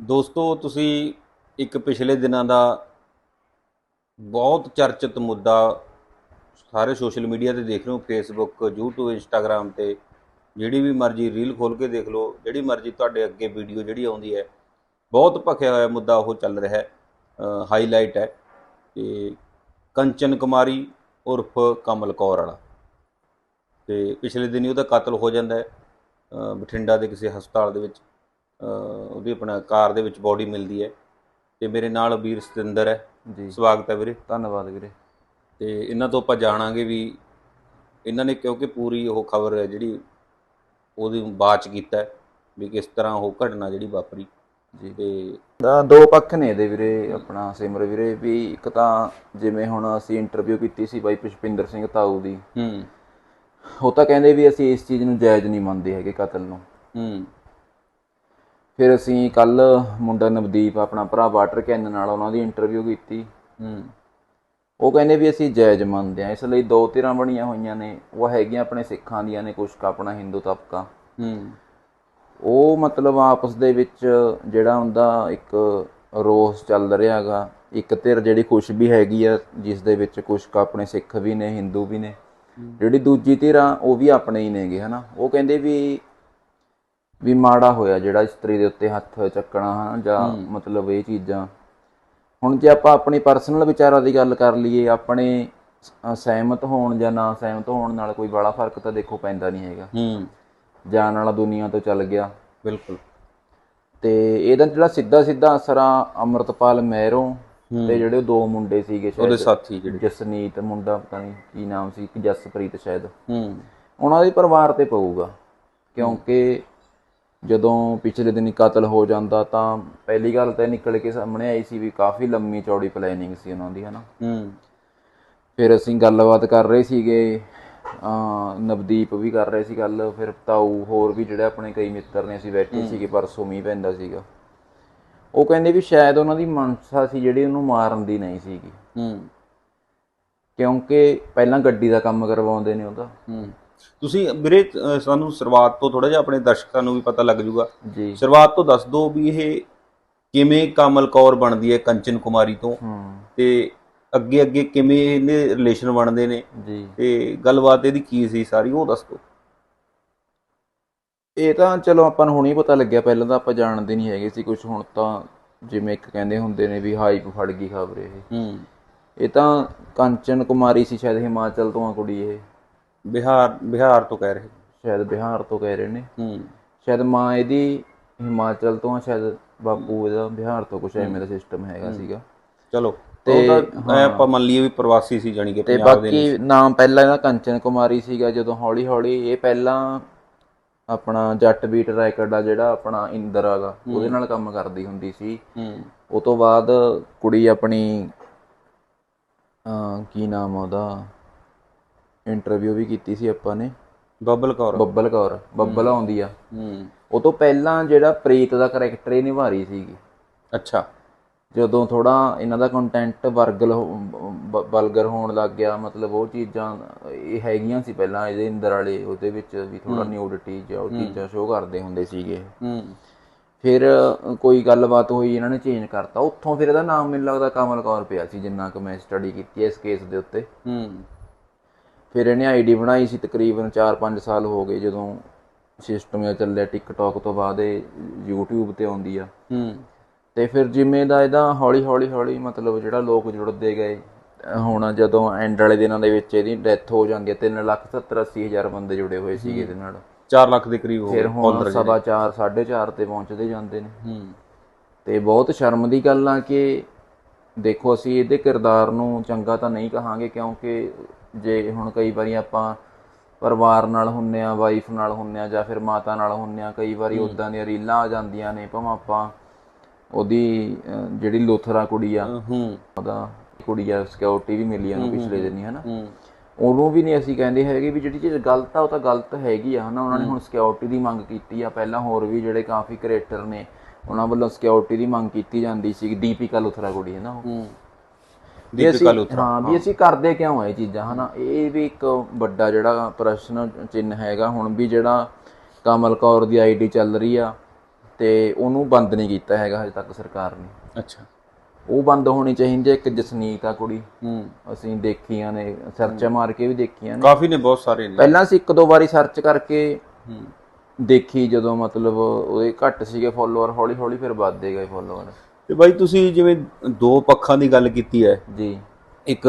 ਦੋਸਤੋ, ਤੁਸੀਂ ਇੱਕ ਪਿਛਲੇ ਦਿਨਾਂ ਦਾ ਬਹੁਤ ਚਰਚਿਤ ਮੁੱਦਾ ਸਾਰੇ ਸੋਸ਼ਲ ਮੀਡੀਆ ਤੇ ਦੇਖ ਰਹੇ ਹੋ ਫੇਸਬੁੱਕ YouTube, Instagram ਤੇ। ਜਿਹੜੀ ਵੀ ਮਰਜ਼ੀ ਰੀਲ ਖੋਲ ਕੇ ਦੇਖ ਲਓ, ਜਿਹੜੀ ਮਰਜ਼ੀ ਤੁਹਾਡੇ ਅੱਗੇ ਵੀਡੀਓ ਜਿਹੜੀ ਆਉਂਦੀ ਹੈ, ਬਹੁਤ ਭਖਿਆ ਹੋਇਆ ਮੁੱਦਾ ਉਹ ਚੱਲ ਰਿਹਾ ਹੈ ਹਾਈਲਾਈਟ ਹੈ, ਤੇ ਕੰਚਨ ਕੁਮਾਰੀ ਉਰਫ ਕਮਲ ਕੌਰ ਵਾਲਾ। ਤੇ ਪਿਛਲੇ ਦਿਨੀ ਉਹਦਾ ਕਤਲ ਹੋ ਜਾਂਦਾ ਹੈ ਬਠਿੰਡਾ ਦੇ ਕਿਸੇ ਹਸਪਤਾਲ ਦੇ ਵਿੱਚ। ਉਹਦੀ ਆਪਣਾ ਕਾਰ ਦੇ ਵਿੱਚ ਬੋਡੀ ਮਿਲਦੀ ਹੈ ਤੇ ਮੇਰੇ ਨਾਲ ਵੀਰ ਸਤਿੰਦਰ ਹੈ। ਜੀ। ਸਵਾਗਤ ਹੈ ਵੀਰੇ। ਧੰਨਵਾਦ ਵੀਰੇ। ਤੇ ਇਹਨਾਂ ਤੋਂ ਆਪਾਂ ਜਾਣਾਂਗੇ ਵੀ ਇਹਨਾਂ ਨੇ ਕਿਉਂਕਿ ਪੂਰੀ ਉਹ ਖਬਰ ਹੈ ਜਿਹੜੀ ਉਹਦੀ ਬਾਚ ਕੀਤਾ ਵੀ ਕਿਸ ਤਰ੍ਹਾਂ ਉਹ ਘਟਨਾ ਜਿਹੜੀ ਵਾਪਰੀ। ਜੀ। ਤੇ ਦਾ ਦੋ ਪੱਖ ਨੇ ਇਹਦੇ ਵੀਰੇ ਆਪਣਾ ਸਿਮਰ ਵੀਰੇ ਵੀ ਇੱਕ ਤਾਂ ਜਿਵੇਂ ਹੁਣ ਅਸੀਂ ਇੰਟਰਵਿਊ ਕੀਤੀ ਸੀ ਬਾਈ ਪੁਸ਼ਪਿੰਦਰ ਸਿੰਘ ਤਾਊ ਦੀ ਹੂੰ। ਉਹ ਤਾਂ ਕਹਿੰਦੇ ਵੀ ਅਸੀਂ ਇਸ ਚੀਜ਼ ਨੂੰ ਜਾਇਜ਼ ਨਹੀਂ ਮੰਨਦੇ ਹੈਗੇ ਕਤਲ ਨੂੰ। ਹੂੰ। ਫਿਰ ਅਸੀਂ ਕੱਲ ਮੁੰਡਾ ਨਵਦੀਪ ਆਪਣਾ ਭਰਾ ਵਾਟਰ ਕੈਨ ਨਾਲ ਉਹਨਾਂ ਦੀ ਇੰਟਰਵਿਊ ਕੀਤੀ। ਹੂੰ। ਉਹ ਕਹਿੰਦੇ ਵੀ ਅਸੀਂ ਜਾਇਜ਼ ਮੰਨਦੇ ਹਾਂ ਇਸ ਲਈ ਦੋ ਧਿਰਾਂ ਬਣੀਆਂ ਹੋਈਆਂ ਨੇ। ਉਹ ਹੈਗੀਆਂ ਆਪਣੇ ਸਿੱਖਾਂ ਦੀਆਂ ਨੇ ਕੁਛ ਕੁ ਆਪਣਾ ਹਿੰਦੂ ਤਬਕਾ। ਹੂੰ। ਉਹ ਮਤਲਬ ਆਪਸ ਦੇ ਵਿੱਚ ਜਿਹੜਾ ਹੁੰਦਾ ਇੱਕ ਰੋਸ ਚੱਲ ਰਿਹਾਗਾ ਇੱਕ ਧਿਰ ਜਿਹੜੀ ਖੁਸ਼ ਵੀ ਹੈਗੀ ਆ ਜਿਸ ਦੇ ਵਿੱਚ ਕੁਛ ਕੁ ਆਪਣੇ ਸਿੱਖ ਵੀ ਨੇ ਹਿੰਦੂ ਵੀ ਨੇ। ਜਿਹੜੀ ਦੂਜੀ ਧਿਰ ਆ ਉਹ ਵੀ ਆਪਣੇ ਹੀ ਨੇਗੇ ਹਨਾ? ਉਹ ਕਹਿੰਦੇ ਵੀ ਵੀ ਮਾੜਾ ਹੋਇਆ ਜਿਹੜਾ ਇਸਤਰੀ ਦੇ ਉੱਤੇ ਹੱਥ ਚੱਕਣਾ ਹਨਾ ਜਾਂ ਮਤਲਬ ਇਹ ਚੀਜ਼ਾਂ। ਹੁਣ ਜੇ ਆਪਾਂ ਆਪਣੀ ਪਰਸਨਲ ਵਿਚਾਰਾਂ ਦੀ ਗੱਲ ਕਰ ਲਈਏ ਆਪਣੇ ਸਹਿਮਤ ਹੋਣ ਜਾਂ ਨਾ ਸਹਿਮਤ ਹੋਣ ਨਾਲ ਕੋਈ ਬੜਾ ਫ਼ਰਕ ਤਾਂ ਦੇਖੋ ਪੈਂਦਾ ਨਹੀਂ ਹੈਗਾ। ਹੂੰ। ਜਾਣ ਵਾਲਾ ਦੁਨੀਆ ਤੋਂ ਚੱਲ ਗਿਆ। ਬਿਲਕੁਲ। ਤੇ ਇਹਦਾ ਜਿਹੜਾ ਸਿੱਧਾ ਸਿੱਧਾ ਅਸਰ ਆ ਅਮਰਤਪਾਲ ਮਹਿਰੋਂ ਤੇ ਜਿਹੜੇ ਦੋ ਮੁੰਡੇ ਸੀਗੇ ਉਹਦੇ ਸਾਥੀ ਜਿਹੜੇ। ਜਸਨੀਤ ਮੁੰਡਾ ਪਤਾ ਨਹੀਂ ਕੀ ਨਾਮ ਸੀ ਜਸਪ੍ਰੀਤ ਸ਼ਾਇਦ। ਹੂੰ। ਉਹਨਾਂ ਦੇ ਪਰਿਵਾਰ ਤੇ ਪਊਗਾ ਕਿਉਂਕਿ ਜਦੋਂ ਪਿਛਲੇ ਦਿਨੀ ਕਤਲ ਹੋ ਜਾਂਦਾ ਤਾਂ ਪਹਿਲੀ ਗੱਲ ਤਾਂ ਨਿਕਲ ਕੇ ਸਾਹਮਣੇ ਆਈ ਸੀ ਵੀ ਕਾਫੀ ਲੰਮੀ ਚੌੜੀ ਪਲੈਨਿੰਗ ਸੀ ਉਹਨਾਂ ਦੀ ਹਨਾ? ਹੂੰ। ਫਿਰ ਅਸੀਂ ਗੱਲਬਾਤ ਕਰ ਰਹੇ ਸੀਗੇ ਨਵਦੀਪ ਵੀ ਕਰ ਰਹੇ ਸੀ ਗੱਲ ਫਿਰ ਤਾਊ ਹੋਰ ਵੀ ਜਿਹੜੇ ਆਪਣੇ ਕਈ ਮਿੱਤਰ ਨੇ ਅਸੀਂ ਬੈਠੇ ਸੀਗੇ ਪਰਸੋਂ ਮੀਂਹ ਪੈਂਦਾ ਸੀਗਾ। ਉਹ ਕਹਿੰਦੇ ਵੀ ਸ਼ਾਇਦ ਉਹਨਾਂ ਦੀ ਮਨਸਾ ਸੀ ਜਿਹੜੀ ਉਹਨੂੰ ਮਾਰਨ ਦੀ ਨਹੀਂ ਸੀਗੀ। ਹੂੰ। ਕਿਉਂਕਿ ਪਹਿਲਾਂ ਗੱਡੀ ਦਾ ਕੰਮ ਕਰਵਾਉਂਦੇ ਨੇ ਉਹਦਾ ਹੂੰ। ਤੁਸੀਂ ਵੀਰੇ ਅ, ਸਾਨੂੰ ਸ਼ੁਰੂਆਤ ਤੋਂ ਥੋੜਾ ਜਿਹਾ ਆਪਣੇ ਦਰਸ਼ਕਾਂ ਨੂੰ ਵੀ ਪਤਾ ਲੱਗ ਜੂਗਾ ਜੀ। ਸ਼ੁਰੂਆਤ ਤੋਂ ਦੱਸ ਦਿਓ ਵੀ ਇਹ ਕਿਵੇਂ ਕਮਲ ਕੌਰ ਬਣਦੀ ਹੈ ਕੰਚਨ ਕੁਮਾਰੀ ਤੋਂ ਤੇ ਅੱਗੇ ਅੱਗੇ ਕਿਵੇਂ ਇਹਦੇ ਰਿਲੇਸ਼ਨ ਬਣਦੇ ਨੇ ਜੀ। ਤੇ ਗੱਲਬਾਤ ਇਹਦੀ ਕੀ ਸੀ ਸਾਰੀ ਉਹ ਦੱਸ ਦਿਓ। ਇਹ ਤਾਂ ਚਲੋ ਆਪਾਂ ਨੂੰ ਹੁਣੇ ਪਤਾ ਲੱਗਿਆ ਪਹਿਲਾਂ ਤਾਂ ਆਪਾਂ ਜਾਣਦੇ ਨਹੀਂ ਹੈਗੇ ਸੀ ਕੁਝ ਹੁਣ ਤਾਂ ਜਿਵੇਂ ਇੱਕ ਕਹਿੰਦੇ ਹੁੰਦੇ ਨੇ ਵੀ ਹਾਈਪ ਫੜ ਗਈ ਖਬਰ ਇਹ। ਹੂੰ। ਇਹ ਤਾਂ ਕੰਚਨ ਕੁਮਾਰੀ ਸੀ ਸ਼ਾਇਦ ਹਿਮਾਚਲ ਤੋਂ ਆ ਕੁੜੀ ਇਹ। ਬਿਹਾਰ ਬਿਹਾਰ ਤੋਂ ਕਹਿ ਰਹੇ ਸ਼ਾਇਦ ਬਿਹਾਰ ਤੋਂ ਕਹਿ ਰਹੇ ਨੇ। ਹੂੰ। ਸ਼ਾਇਦ ਮਾਂ ਇਹਦੀ ਹਿਮਾਚਲ ਤੋਂ ਆ ਸ਼ਾਇਦ ਬਾਪੂ ਇਹਦਾ ਬਿਹਾਰ ਤੋਂ ਕੁਛ ਐਵੇਂ ਦਾ ਸਿਸਟਮ ਹੈਗਾ ਸੀਗਾ। ਚਲੋ ਤੇ ਤੇ ਆਪਾਂ ਮੰਨ ਲਈਏ ਵੀ ਪ੍ਰਵਾਸੀ ਸੀ ਜਾਨੀ ਕਿ ਤੇ ਪੰਜਾਬ ਦੇ ਬਾਕੀ ਨਾਮ ਪਹਿਲਾਂ ਇਹਦਾ ਕੰਚਨ ਕੁਮਾਰੀ ਸੀਗਾ ਜਦੋਂ ਹੌਲੀ ਹੌਲੀ ਇਹ ਪਹਿਲਾਂ ਆਪਣਾ ਜੱਟ ਬੀਟ ਰੈਕਡ ਆ ਜਿਹੜਾ ਆਪਣਾ ਇੰਦਰ ਆਗਾ ਉਹਦੇ ਨਾਲ ਕੰਮ ਕਰਦੀ ਹੁੰਦੀ ਸੀ। ਹੂੰ। ਉਹ ਤੋਂ ਬਾਅਦ ਕੁੜੀ ਆਪਣੀ ਅਹ ਕੀ ਨਾਮ ਆ ਉਹਦਾ? ਇੰਟਰਵਿਊ ਵੀ ਕੀਤੀ ਸੀ ਆਪਾਂ ਨੇ। ਬੱਬਲ ਕੌਰ। ਬੱਬਲ ਕੌਰ ਬੱਬਲ ਆਉਂਦੀ ਆ। ਹੂੰ। ਉਹ ਤੋਂ ਪਹਿਲਾਂ ਜਿਹੜਾ ਪ੍ਰੀਤ ਦਾ ਕਰੈਕਟਰ ਇਹ ਨਿਭਾ ਰਹੀ ਸੀਗੀ। ਅੱਛਾ। ਜਦੋਂ ਥੋੜਾ ਇਹਨਾਂ ਦਾ ਕੰਟੈਂਟ ਵਰਗਲ ਬਲਗਰ ਹੋਣ ਲੱਗ ਗਿਆ ਮਤਲਬ ਉਹ ਚੀਜ਼ਾਂ ਇਹ ਹੈਗੀਆਂ ਸੀ ਪਹਿਲਾਂ ਇਹਦੇ ਇੰਦਰ ਵਾਲੇ ਉਹਦੇ ਵਿੱਚ ਵੀ ਥੋੜਾ ਨਿਊਡਿਟੀ ਜਾਂ ਉਹ ਚੀਜ਼ਾਂ ਸ਼ੋਅ ਕਰਦੇ ਹੁੰਦੇ ਸੀਗੇ। ਹੂੰ। ਫਿਰ ਕੋਈ ਗੱਲਬਾਤ ਹੋਈ ਇਹਨਾਂ ਨੇ ਚੇਂਜ ਕਰਤਾ। ਉੱਥੋਂ ਫਿਰ ਇਹਦਾ ਨਾਮ ਮੈਨੂੰ ਲੱਗਦਾ ਕਮਲ ਕੌਰ ਪਿਆ ਸੀ ਜਿੰਨਾ ਕਿ ਮੈਂ ਸਟੱਡੀ ਕੀਤੀ ਹੈ ਇਸ ਕੇਸ ਦੇ ਉੱਤੇ। ਹੂੰ। ਫਿਰ ਇਹਨੇ ਆਈਡੀ ਬਣਾਈ ਸੀ ਤਕਰੀਬਨ 4-5 ਸਾਲ ਹੋ ਗਏ ਜਦੋਂ ਸਿਸਟਮ ਇਹ ਚੱਲਿਆ ਟਿਕਟੌਕ ਤੋਂ ਬਾਅਦ ਇਹ YouTube ਤੇ ਆਉਂਦੀ ਆ। ਹੂੰ। ਤੇ ਫਿਰ ਜਿਵੇਂ ਦਾ ਇਹਦਾ ਹੌਲੀ ਹੌਲੀ ਹੌਲੀ ਮਤਲਬ ਜਿਹੜਾ ਲੋਕ ਜੁੜਦੇ ਗਏ ਹੁਣ ਜਦੋਂ ਐਂਡ ਵਾਲੇ ਦਿਨਾਂ ਦੇ ਵਿੱਚ ਇਹਦੀ ਡੈਥ ਹੋ ਜਾਂਦੀ ਹੈ 3 ਲੱਖ 70 80 ਹਜ਼ਾਰ ਬੰਦੇ ਜੁੜੇ ਹੋਏ ਸੀਗੇ ਇਹਦੇ ਨਾਲ। 4 ਲੱਖ ਦੇ ਕਰੀਬ ਹੋ ਫਿਰ ਹੁਣ ਸਵਾ 4 4.5 ਤੇ ਪਹੁੰਚਦੇ ਜਾਂਦੇ ਨੇ। ਹੂੰ। ਤੇ ਬਹੁਤ ਸ਼ਰਮ ਦੀ ਗੱਲ ਆ ਕਿ ਦੇਖੋ ਅਸੀਂ ਇਹਦੇ ਕਿਰਦਾਰ ਨੂੰ ਚੰਗਾ ਤਾਂ ਨਹੀਂ ਕਹਾਂਗੇ ਕਿਉਂਕਿ ਜੇ ਹੁਣ ਕਈ ਵਾਰੀ ਆਪਾਂ ਪਰਿਵਾਰ ਨਾਲ ਹੁੰਨੇ ਆ ਵਾਈਫ ਨਾਲ ਹੁੰਨੇ ਆ ਜਾਂ ਫਿਰ ਮਾਤਾ ਨਾਲ ਹੁੰਨੇ ਆ ਕਈ ਵਾਰੀ ਉਦਾਂ ਦੀਆਂ ਰੀਲਾਂ ਆ ਜਾਂਦੀਆਂ ਨੇ ਭਾਵੇਂ ਆਪਾਂ ਉਹਦੀ ਜਿਹੜੀ ਲੋਥਰਾ ਕੁੜੀ ਆ ਹੂੰ। ਉਹਦਾ ਕੁੜੀ ਆ ਸਿਕਿਉਰਿਟੀ ਵੀ ਮਿਲੀ ਆ ਉਹਨੂੰ ਪਿਛਲੇ ਦਿਨੀ ਹਨਾ? ਉਹਨੂੰ ਵੀ ਨਹੀਂ ਅਸੀਂ ਕਹਿੰਦੇ ਹੈਗੇ ਵੀ ਜਿਹੜੀ ਚੀਜ਼ ਗਲਤ ਆ ਉਹ ਤਾਂ ਗਲਤ ਹੈਗੀ ਆ ਹਨਾ? ਉਹਨਾਂ ਨੇ ਹੁਣ ਸਿਕਿਉਰਿਟੀ ਦੀ ਮੰਗ ਕੀਤੀ ਆ। ਪਹਿਲਾਂ ਹੋਰ ਵੀ ਜਿਹੜੇ ਕਾਫੀ ਕ੍ਰੀਏਟਰ ਨੇ ਉਹਨਾਂ ਵੱਲੋਂ ਸਿਕਿਉਰਿਟੀ ਦੀ ਮੰਗ ਕੀਤੀ ਜਾਂਦੀ ਸੀ ਦੀਪਿਕਾ ਲੁਥਰਾ ਕੁੜੀ ਹੈ ਨਾ ਉਹ ਦੀਪਿਕਾ ਲੁਥਰਾ ਹਾਂ ਵੀ ਅਸੀਂ ਕਰਦੇ ਕਿਉਂ ਇਹ ਚੀਜ਼ਾਂ? ਹਨਾ ਇਹ ਵੀ ਇੱਕ ਵੱਡਾ ਜਿਹੜਾ ਪ੍ਰਸ਼ਨ ਚਿੰਨ ਹੈਗਾ ਹੁਣ ਵੀ ਜਿਹੜਾ ਕਮਲ ਕੌਰ ਦੀ ਆਈਡੀ ਚੱਲ ਰਹੀ ਆ ਤੇ ਉਹਨੂੰ ਬੰਦ ਨਹੀਂ ਕੀਤਾ ਹੈਗਾ ਹਜੇ ਤੱਕ ਸਰਕਾਰ ਨੇ। ਅੱਛਾ। ਉਹ ਬੰਦ ਹੋਣੀ ਚਾਹੀਦੀ ਇੱਕ ਜਸਨੀਤ ਆ ਕੁੜੀ। ਹੂੰ। ਅਸੀਂ ਦੇਖੀਆਂ ਨੇ ਸਰਚ ਮਾਰ ਕੇ ਵੀ ਦੇਖੀਆਂ ਨੇ। ਕਾਫੀ ਨੇ ਬਹੁਤ ਸਾਰੇ ਨੇ। ਪਹਿਲਾਂ ਅਸੀਂ ਇੱਕ ਦੋ ਵਾਰੀ ਸਰਚ ਕਰਕੇ ਹੂੰ। ਦੇਖੀ ਜਦੋਂ ਮਤਲਬ ਉਹਦੇ ਘੱਟ ਸੀਗੇ ਫੋਲੋਅਰ ਹੌਲੀ ਹੌਲੀ ਫਿਰ ਵੱਧਦੇ ਗਏ ਫੋਲੋਅਰ ਤੇ ਬਾਈ ਤੁਸੀਂ ਜਿਵੇਂ ਦੋ ਪੱਖਾਂ ਦੀ ਗੱਲ ਕੀਤੀ ਹੈ ਜੀ। ਇੱਕ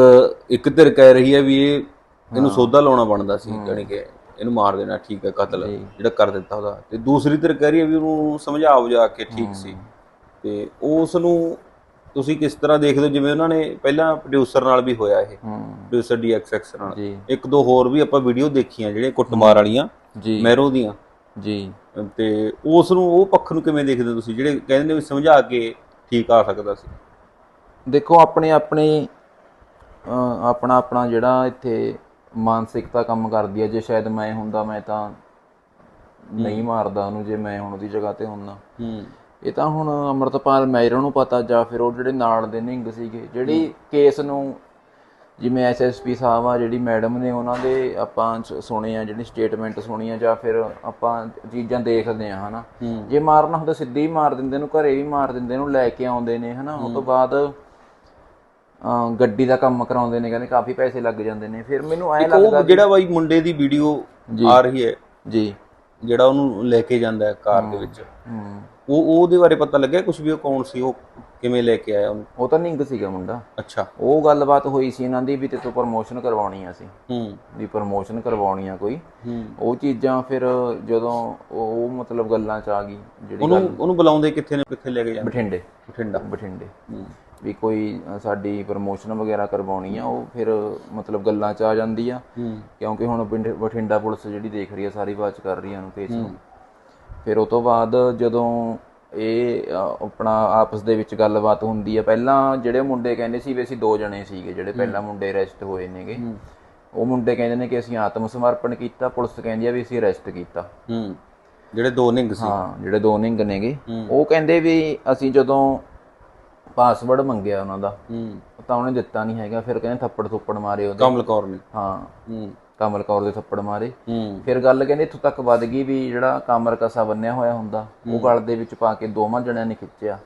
ਇੱਕ ਧਿਰ ਕਹਿ ਰਹੀ ਹੈ ਵੀ ਇਹ ਇਹਨੂੰ ਸੌਦਾ ਲਾਉਣਾ ਬਣਦਾ ਸੀ ਜਾਣੀ ਕਿ ਇਹਨੂੰ ਮਾਰ ਦੇਣਾ ਠੀਕ ਹੈ ਕਤਲ। ਜਿਹੜਾ ਕਰ ਦਿੱਤਾ ਉਹਦਾ। ਤੇ ਦੂਸਰੀ ਧਿਰ ਕਹਿ ਰਹੀ ਹੈ ਵੀ ਉਹਨੂੰ ਸਮਝਾ ਬੁਝਾ ਕੇ ਠੀਕ ਸੀ। ਤੇ ਉਸ ਨੂੰ ਤੁਸੀਂ ਕਿਸ ਤਰ੍ਹਾਂ ਦੇਖਦੇ ਹੋ? ਜਿਵੇਂ ਉਹਨਾਂ ਨੇ ਪਹਿਲਾਂ ਪ੍ਰੋਡਿਊਸਰ ਨਾਲ ਵੀ ਹੋਇਆ ਇਹ। ਪ੍ਰੋਡਿਊਸਰ ਡੀਐਕਸਐਕਸ ਨਾਲ। ਇੱਕ ਦੋ ਹੋਰ ਵੀ ਆਪਾਂ ਵੀਡੀਓ ਦੇਖੀਆਂ ਜਿਹੜੀਆਂ ਕੁੱਟਮਾਰ ਵਾਲੀਆਂ ਮੈਰੋ ਦੀਆਂ। ਜੀ। ਤੇ ਉਸ ਨੂੰ ਉਹ ਪੱਖ ਨੂੰ ਕਿਵੇਂ ਦੇਖਦੇ ਤੁਸੀਂ? ਜਿਹੜੇ ਕਹਿੰਦੇ ਨੇ ਵੀ ਸਮਝਾ ਕੇ ਠੀਕ ਆ ਸਕਦਾ ਸੀ। ਦੇਖੋ ਆਪਣੇ ਆਪਣੇ ਆਪਣਾ ਆਪਣਾ ਜਿਹੜਾ ਇੱਥੇ ਮਾਨਸਿਕਤਾ ਕੰਮ ਕਰਦੀ ਹੈ ਜੇ ਸ਼ਾਇਦ ਮੈਂ ਹੁੰਦਾ ਮੈਂ ਤਾਂ ਨਹੀਂ ਮਾਰਦਾ ਉਹਨੂੰ ਜੇ ਮੈਂ ਹੁਣ ਉਹਦੀ ਜਗ੍ਹਾ ਤੇ ਹੁੰਦਾ। ਹੂੰ। ਇਹ ਤਾਂ ਹੁਣ ਅਮਰਤਪਾਲ ਮੈਰੋ ਨੂੰ ਪਤਾ ਜਾਂ ਫਿਰ ਉਹ ਜਿਹੜੇ ਨਾਲ ਦੇ ਨਿੰਗ ਸੀਗੇ ਜਿਹੜੀ ਕੇਸ ਨੂੰ ਜਿਵੇਂ ਐਸਐਸਪੀ ਸਾਹਿਬ ਆ ਜਿਹੜੀ ਮੈਡਮ ਨੇ ਉਹਨਾਂ ਦੇ ਆਪਾਂ ਸੁਣੇ ਆ ਜਿਹੜੀ ਸਟੇਟਮੈਂਟ ਸੁਣੀ ਆ ਜਾਂ ਫਿਰ ਆਪਾਂ ਚੀਜ਼ਾਂ ਦੇਖਦੇ ਆ ਹਨਾ? ਜੇ ਮਾਰਨਾ ਹੁੰਦਾ ਸਿੱਧੇ ਹੀ ਮਾਰ ਦਿੰਦੇ ਨੂੰ ਘਰੇ ਵੀ ਮਾਰ ਦਿੰਦੇ ਨੂੰ ਲੈ ਕੇ ਆਉਂਦੇ ਨੇ ਹਨਾ? ਉਸ ਤੋਂ ਬਾਅਦ ਗੱਡੀ ਦਾ ਕੰਮ ਕਰਾਉਂਦੇ ਨੇ ਕਹਿੰਦੇ ਕਾਫੀ ਪੈਸੇ ਲੱਗ ਜਾਂਦੇ ਨੇ। ਫਿਰ ਮੈਨੂੰ ਐ ਲੱਗਦਾ ਉਹ ਜਿਹੜਾ ਬਾਈ ਮੁੰਡੇ ਦੀ ਵੀਡੀਓ ਆ ਰਹੀ ਹੈ ਜੀ। ਜਿਹੜਾ ਉਹਨੂੰ ਲੈ ਕੇ ਜਾਂਦਾ ਹੈ ਕਾਰ ਦੇ ਵਿੱਚ। ਹੂੰ। ਉਹ ਉਹਦੇ ਬਾਰੇ ਪਤਾ ਲੱਗਿਆ ਕੁਝ ਵੀ ਉਹ ਕੌਣ ਸੀ ਉਹ ਕਿਵੇਂ ਲੈ ਕੇ ਆਇਆ ਉਹਨੂੰ? ਉਹ ਤਾਂ ਨਿੰਗ ਸੀਗਾ ਮੁੰਡਾ। ਅੱਛਾ। ਉਹ ਗੱਲਬਾਤ ਹੋਈ ਸੀ ਇਹਨਾਂ ਦੀ ਵੀ ਤੇ ਤੂੰ ਪ੍ਰਮੋਸ਼ਨ ਕਰਵਾਉਣੀ ਆ ਸੀ। ਹੂੰ। ਵੀ ਪ੍ਰਮੋਸ਼ਨ ਕਰਵਾਉਣੀ ਆ ਕੋਈ। ਹੂੰ। ਉਹ ਚੀਜ਼ਾਂ ਫਿਰ ਜਦੋਂ ਉਹ ਮਤਲਬ ਗੱਲਾਂ ਚ ਆ ਗਈ ਜਿਹੜੀ ਉਹਨੂੰ ਉਹਨੂੰ ਬੁਲਾਉਂਦੇ ਕਿੱਥੇ ਨੇ ਕਿੱਥੇ ਲੈ ਕੇ ਜਾਂਦੇ? ਬਠਿੰਡੇ। ਬਠਿੰਡਾ। ਬਠਿੰਡੇ। ਹੂੰ। ਵੀ ਕੋਈ ਸਾਡੀ ਪ੍ਰਮੋਸ਼ਨ ਵਗੈਰਾ ਕਰਵਾਉਣੀ ਆ ਉਹ ਫਿਰ ਮਤਲਬ ਗੱਲਾਂ ਚ ਆ ਜਾਂਦੀ ਆ। ਹੂੰ। ਕਿਉਂਕਿ ਹੁਣ ਬਠਿੰਡਾ ਪੁਲਿਸ ਜਿਹੜੀ ਦੇਖ ਰਹੀ ਆ ਸਾਰੀ ਬਾਤ ਕਰ ਰਹੀ ਆ ਨੂੰ ਕੇਸ ਨੂੰ। ਫਿਰ ਉਹ ਤੋਂ ਬਾਅਦ ਜਦੋਂ ਇਹ ਆਪਣਾ ਆਪਸ ਦੇ ਵਿੱਚ ਗੱਲਬਾਤ ਹੁੰਦੀ ਆ ਪਹਿਲਾਂ ਜਿਹੜੇ ਮੁੰਡੇ ਕਹਿੰਦੇ ਸੀ ਵੀ ਅਸੀਂ ਦੋ ਜਣੇ ਸੀਗੇ ਜਿਹੜੇ ਪਹਿਲਾਂ ਮੁੰਡੇ ਅਰੈਸਟ ਹੋਏ ਨੇਗੇ। ਉਹ ਮੁੰਡੇ ਕਹਿੰਦੇ ਨੇ ਕਿ ਅਸੀਂ ਆਤਮ ਸਮਰਪਣ ਕੀਤਾ ਪੁਲਿਸ ਕਹਿੰਦੀ ਆ ਵੀ ਅਸੀਂ ਅਰੈਸਟ ਕੀਤਾ। ਹੂੰ। ਜਿਹੜੇ ਦੋ ਨਿੰਗ ਸੀ। ਹਾਂ ਜਿਹੜੇ ਦੋ ਨਿੰਗ ਨੇਗੇ। ਉਹ ਕਹਿੰਦੇ ਵੀ ਅਸੀਂ ਜਦੋਂ ਪਾਸਵਰਡ ਮੰਗਿਆ ਉਹਨਾਂ ਦਾ ਹੂੰ। ਤਾਂ ਉਹਨੇ ਦਿੱਤਾ ਨਹੀਂ ਹੈਗਾ ਫਿਰ ਕਹਿੰਦੇ ਥੱਪੜ ਥੁੱਪੜ ਮਾਰੇ ਉਹਦੇ। ਕਮਲ ਕੌਰ ਨੇ। ਹਾਂ। ਹੂੰ। ਕਮਲ ਕੌਰ ਦੇ ਥੱਪੜ ਮਾਰੇ। ਫਿਰ ਗੱਲ ਕਹਿੰਦੇ ਇੱਥੋਂ ਤੱਕ ਵੱਧ ਗਈ ਵੀ ਜਿਹੜਾ ਕਾਮਰ ਕਸਾ ਬੰਨਿਆ ਹੋਇਆ ਹੁੰਦਾ ਉਹ ਗਲ ਦੇ ਵਿੱਚ ਪਾ ਕੇ ਦੋਵਾਂ ਜਣਿਆਂ ਨੇ ਖਿੱਚਿਆ।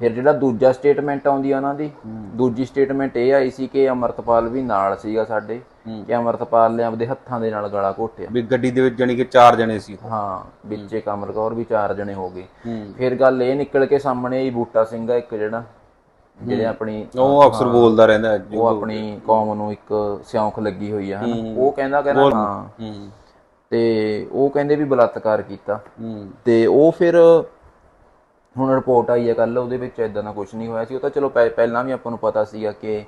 ਫਿਰ ਜਿਹੜਾ ਦੂਜਾ ਸਟੇਟਮੈਂਟ ਆਉਂਦੀ ਆ ਉਹਨਾਂ ਦੀ ਦੂਜੀ ਸਟੇਟਮੈਂਟ ਇਹ ਆਈ ਸੀ ਕਿ ਅਮਰਤਪਾਲ ਵੀ ਨਾਲ ਸੀਗਾ ਸਾਡੇ ਕਿ ਅਮਰਤਪਾਲ ਨੇ ਆਪਦੇ ਹੱਥਾਂ ਦੇ ਨਾਲ ਗਲਾ ਘੋਟਿਆ। ਵੀ ਗੱਡੀ ਦੇ ਵਿੱਚ ਜਾਣੀ ਕਿ ਚਾਰ ਜਣੇ ਸੀ। ਹਾਂ ਵਿੱਚੇ ਕਮਲ ਕੌਰ ਵੀ ਚਾਰ ਜਣੇ ਹੋ ਗਏ। ਫਿਰ ਗੱਲ ਇਹ ਨਿਕਲ ਕੇ ਸਾਹਮਣੇ ਆਈ ਬੂਟਾ ਸਿੰਘ ਆ ਇੱਕ ਜਿਹੜਾ। ਜਿਹੜੇ ਆਪਣੀ ਉਹ ਅਕਸਰ ਬੋਲਦਾ ਰਹਿੰਦਾ। ਉਹ ਆਪਣੀ ਕੌਮ ਨੂੰ ਇੱਕ ਸਿਉਂਖ ਲੱਗੀ ਹੋਈ ਆ ਹਨਾ? ਉਹ ਕਹਿੰਦਾ ਕਹਿੰਦਾ ਹਾਂ। ਹੂੰ। ਤੇ ਉਹ ਕਹਿੰਦੇ ਵੀ ਬਲਾਤਕਾਰ ਕੀਤਾ। ਹੂੰ। ਤੇ ਉਹ ਫਿਰ ਹੁਣ ਰਿਪੋਰਟ ਆਈ ਹੈ ਕੱਲ ਉਹਦੇ ਵਿੱਚ ਇਦਾਂ ਦਾ ਕੁਝ ਨਹੀਂ ਹੋਇਆ ਸੀ। ਉਹ ਤਾਂ ਚਲੋ ਪਹਿ- ਪਹਿਲਾਂ ਵੀ ਆਪਾਂ ਨੂੰ ਪਤਾ ਸੀਗਾ ਕਿ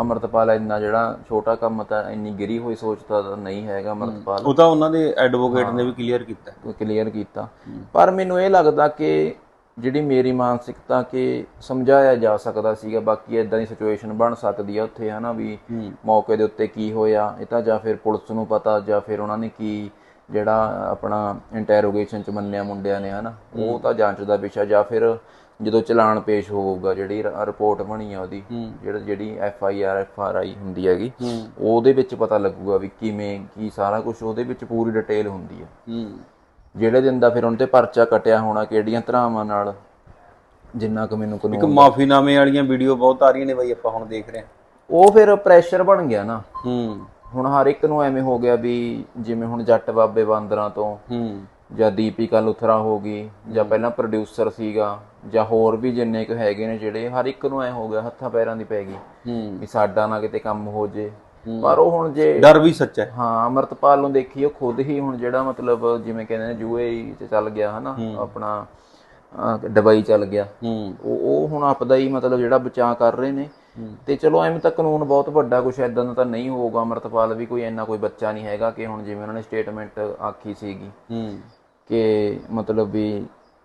ਅਮਰਤਪਾਲ ਇੰਨਾ ਜਿਹੜਾ ਛੋਟਾ ਕੰਮ ਤਾਂ ਇੰਨੀ ਗਿਰੀ ਹੋਈ ਸੋਚਦਾ ਤਾਂ ਨਹੀਂ ਹੈਗਾ ਅਮਰਤਪਾਲ। ਉਹ ਤਾਂ ਉਹਨਾਂ ਦੇ ਐਡਵੋਕੇਟ ਨੇ ਵੀ ਕਲੀਅਰ ਕੀਤਾ। ਕਲੀਅਰ ਕੀਤਾ। ਪਰ ਮੈਨੂੰ ਇਹ ਲੱਗਦਾ ਕਿ ਜਿਹੜੀ ਮੇਰੀ ਮਾਨਸਿਕਤਾ ਕਿ ਸਮਝਾਇਆ ਜਾ ਸਕਦਾ ਸੀਗਾ ਬਾਕੀ ਇਦਾਂ ਦੀ ਸਿਚੁਏਸ਼ਨ ਬਣ ਸਕਦੀ ਆ ਉੱਥੇ ਹਨਾ ਵੀ ਮੌਕੇ ਦੇ ਉੱਤੇ ਕੀ ਹੋਇਆ ਇਹ ਤਾਂ ਜਾਂ ਫਿਰ ਪੁਲਿਸ ਨੂੰ ਪਤਾ ਜਾਂ ਫਿਰ ਉਹਨਾਂ ਨੇ ਕੀ ਜਿਹੜਾ ਆਪਣਾ ਇੰਟਰੋਗੇਸ਼ਨ ਚ ਮੰਨਿਆ ਮੁੰਡਿਆਂ ਨੇ ਹਨਾ। ਉਹ ਤਾਂ ਜਾਂਚ ਦਾ ਵਿਸ਼ਾ ਜਾਂ ਫਿਰ ਜਦੋਂ ਚਲਾਨ ਪੇਸ਼ ਹੋਊਗਾ ਜਿਹੜੀ ਰਿਪੋਰਟ ਬਣੀ ਆ ਉਹਦੀ ਜਿਹੜਾ ਜਿਹੜੀ F I R F R I ਹੁੰਦੀ ਹੈਗੀ ਉਹਦੇ ਵਿੱਚ ਪਤਾ ਲੱਗੂਗਾ ਵੀ ਕਿਵੇਂ ਕੀ ਸਾਰਾ ਕੁਝ ਉਹਦੇ ਵਿੱਚ ਪੂਰੀ ਡਿਟੇਲ ਹੁੰਦੀ ਹੈ ਹੂੰ। ਜਿਹੜੇ ਦਿਨ ਦਾ ਫਿਰ ਉਹਨਾਂ ਤੇ ਪਰਚਾ ਕਟਿਆ ਹੋਣਾ ਕਿਹੜੀਆਂ ਧਰਾਵਾਂ ਨਾਲ? ਜਿੰਨਾ ਕੁ ਮੈਨੂੰ ਇੱਕ ਕਾਨੂੰਨ ਮਾਫੀਨਾਮੇ ਵਾਲੀਆਂ ਵੀਡੀਓ ਬਹੁਤ ਆ ਰਹੀਆਂ ਨੇ ਬਾਈ ਆਪਾਂ ਹੁਣ ਦੇਖ ਰਹੇ ਹਾਂ। ਉਹ ਫਿਰ ਪ੍ਰੈਸ਼ਰ ਬਣ ਗਿਆ ਨਾ। ਹੂੰ। ਹੁਣ ਹਰ ਇੱਕ ਨੂੰ ਐਵੇਂ ਹੋ ਗਿਆ ਵੀ ਜਿਵੇਂ ਹੁਣ ਜੱਟ ਬਾਬੇ ਬਾਂਦਰਾਂ ਤੋਂ ਹੂੰ। ਜਾਂ ਦੀਪਿਕਾ ਲੁਥਰਾ ਹੋ ਗਈ ਜਾਂ ਪਹਿਲਾਂ ਪ੍ਰੋਡਿਊਸਰ ਸੀਗਾ ਜਾਂ ਹੋਰ ਵੀ ਜਿੰਨੇ ਕੁ ਹੈਗੇ ਨੇ ਜਿਹੜੇ ਹਰ ਇੱਕ ਨੂੰ ਐ ਹੋ ਗਿਆ ਹੱਥਾਂ ਪੈਰਾਂ ਦੀ ਪੈ ਗਈ ਹੂੰ। ਵੀ ਸਾਡਾ ਨਾ ਕਿਤੇ ਕੰਮ ਹੋ ਜੇ। ਪਰ ਉਹ ਹੁਣ ਜੇ ਡਰ ਵੀ ਸੱਚ ਹੈ। ਹਾਂ ਅਮਰਤਪਾਲ ਨੂੰ ਦੇਖੀ ਉਹ ਖੁਦ ਹੀ ਹੁਣ ਜਿਹੜਾ ਮਤਲਬ ਜਿਵੇਂ ਕਹਿੰਦੇ ਨੇ ਯੂਏਈ ਚ ਚੱਲ ਗਿਆ ਹਨਾ ਆਪਣਾ ਦੁਬਈ ਚੱਲ ਗਿਆ। ਉਹ ਉਹ ਹੁਣ ਆਪਦਾ ਹੀ ਮਤਲਬ ਜਿਹੜਾ ਬਚਾਅ ਕਰ ਰਹੇ ਨੇ। ਤੇ ਚਲੋ ਐਵੇਂ ਤਾਂ ਕਾਨੂੰਨ ਬਹੁਤ ਵੱਡਾ ਕੁਝ ਐਦਾਂ ਦਾ ਤਾਂ ਨਹੀਂ ਹੋਊਗਾ। ਅਮਰਤਪਾਲ ਵੀ ਕੋਈ ਇੰਨਾ ਕੋਈ ਬੱਚਾ ਨਹੀਂ ਹੈਗਾ ਕਿ ਹੁਣ ਜਿਵੇਂ ਉਹਨਾਂ ਨੇ ਸਟੇਟਮੈਂਟ ਆਖੀ ਸੀਗੀ ਹੂੰ। ਕਿ ਮਤਲਬ ਵੀ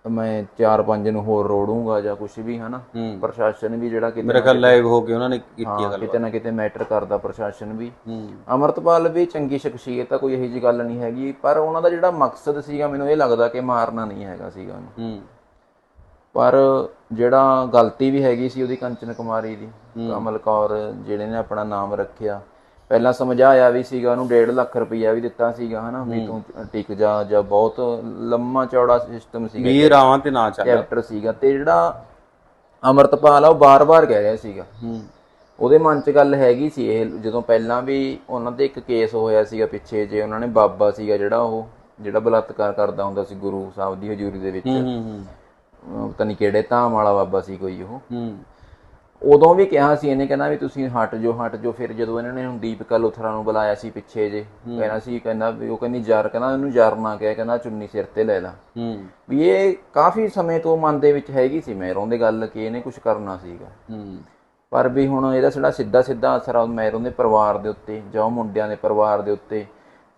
ਮੈਂ ਚਾਰ ਪੰਜ ਨੂੰ ਹੋਰ ਰੋੜੂੰਗਾ ਜਾਂ ਕੁਝ ਵੀ ਹਨਾ। ਪ੍ਰਸ਼ਾਸਨ ਵੀ ਜਿਹੜਾ ਕਿਤੇ ਮੇਰਾ ਖਿਆਲ ਲਾਈਵ ਹੋ ਕੇ ਉਹਨਾਂ ਨੇ ਕੀਤੀ ਗੱਲ ਕਿਤੇ ਨਾ ਕਿਤੇ ਮੈਟਰ ਕਰਦਾ ਪ੍ਰਸ਼ਾਸਨ ਵੀ। ਅਮਰਤਪਾਲ ਵੀ ਚੰਗੀ ਸ਼ਖਸੀਅਤ ਆ ਕੋਈ ਇਹੋ ਜੀ ਗੱਲ ਨਹੀਂ ਹੈਗੀ। ਪਰ ਉਹਨਾਂ ਦਾ ਜਿਹੜਾ ਮਕਸਦ ਸੀਗਾ ਮੈਨੂੰ ਇਹ ਲੱਗਦਾ ਕਿ ਮਾਰਨਾ ਨਹੀਂ ਹੈਗਾ ਸੀਗਾ ਉਹਨੂੰ। ਪਰ ਜਿਹੜਾ ਗਲਤੀ ਵੀ ਹੈਗੀ ਸੀ ਉਹਦੀ ਕੰਚਨ ਕੁਮਾਰੀ ਦੀ ਕਮਲ ਕੌਰ ਜਿਹੜੇ ਨੇ ਆਪਣਾ ਨਾਮ ਰੱਖਿਆ ਪਹਿਲਾਂ ਸਮਝਾਇਆ ਵੀ ਸੀਗਾ ਉਹਨੂੰ 1.5 ਲੱਖ ਰੁਪਈਆ ਵੀ ਦਿੱਤਾ ਸੀਗਾ ਹਨਾ ਵੀ ਤੂੰ ਟਿਕ ਜਾ ਜਾਂ ਬਹੁਤ ਲੰਮਾ ਚੌੜਾ ਸਿਸਟਮ ਸੀਗਾ ਵੀ ਰਾਵਾਂ ਤੇ ਨਾ ਚੱਲ। ਕੈਰੈਕਟਰ ਸੀਗਾ ਤੇ ਜਿਹੜਾ ਅਮਰਤਪਾਲ ਆ ਉਹ ਬਾਰ-ਬਾਰ ਕਹਿ ਰਿਹਾ ਸੀਗਾ। ਹੂੰ। ਉਹਦੇ ਮਨ 'ਚ ਗੱਲ ਹੈਗੀ ਸੀ ਇਹ ਜਦੋਂ ਪਹਿਲਾਂ ਵੀ ਉਹਨਾਂ ਦੇ ਇੱਕ ਕੇਸ ਹੋਇਆ ਸੀਗਾ ਪਿੱਛੇ ਜੇ ਉਹਨਾਂ ਨੇ ਬਾਬਾ ਸੀਗਾ ਜਿਹੜਾ ਉਹ ਜਿਹੜਾ ਬਲਾਤਕਾਰ ਕਰਦਾ ਹੁੰਦਾ ਸੀ ਗੁਰੂ ਸਾਹਿਬ ਦੀ ਹਜ਼ੂਰੀ ਦੇ ਵਿੱਚ। ਹੂੰ ਹੂੰ ਅਹ ਪਤਾ ਨਹੀਂ ਕਿਹੜੇ ਧਾਮ ਵਾਲਾ ਬਾਬਾ ਸੀ ਕੋਈ ਉਹ। ਹੂੰ। ਉਦੋਂ ਵੀ ਕਿਹਾ ਸੀ ਇਹਨੇ ਕਹਿੰਦਾ ਵੀ ਤੁਸੀਂ ਹਟ ਜੋ ਹਟ ਜੋ ਫਿਰ ਜਦੋਂ ਇਹਨਾਂ ਨੇ ਹੁਣ ਦੀਪਕਾ ਲੋਥਰਾ ਨੂੰ ਬੁਲਾਇਆ ਸੀ ਪਿੱਛੇ ਜੇ ਕਹਿੰਦਾ ਸੀ ਕਹਿੰਦਾ ਵੀ ਉਹ ਕਹਿੰਦੀ ਜਰ ਕਹਿੰਦਾ ਇਹਨੂੰ ਜਰ ਨਾ ਕਹਿ ਕਹਿੰਦਾ ਚੁੰਨੀ ਸਿਰ ਤੇ ਲੈ ਲੈ। ਹੂੰ। ਵੀ ਇਹ ਕਾਫੀ ਸਮੇਂ ਤੋਂ ਮਨ ਦੇ ਵਿੱਚ ਹੈਗੀ ਸੀ ਮੈਰੋਂ ਦੀ ਗੱਲ ਕਿ ਇਹਨੇ ਕੁਝ ਕਰਨਾ ਸੀਗਾ। ਹੂੰ। ਪਰ ਵੀ ਹੁਣ ਇਹਦਾ ਸਿੱਧਾ ਸਿੱਧਾ ਅਸਰ ਆ ਮੈਰੋਂ ਦੇ ਪਰਿਵਾਰ ਦੇ ਉੱਤੇ ਜਾਂ ਮੁੰਡਿਆਂ ਦੇ ਪਰਿਵਾਰ ਦੇ ਉੱਤੇ।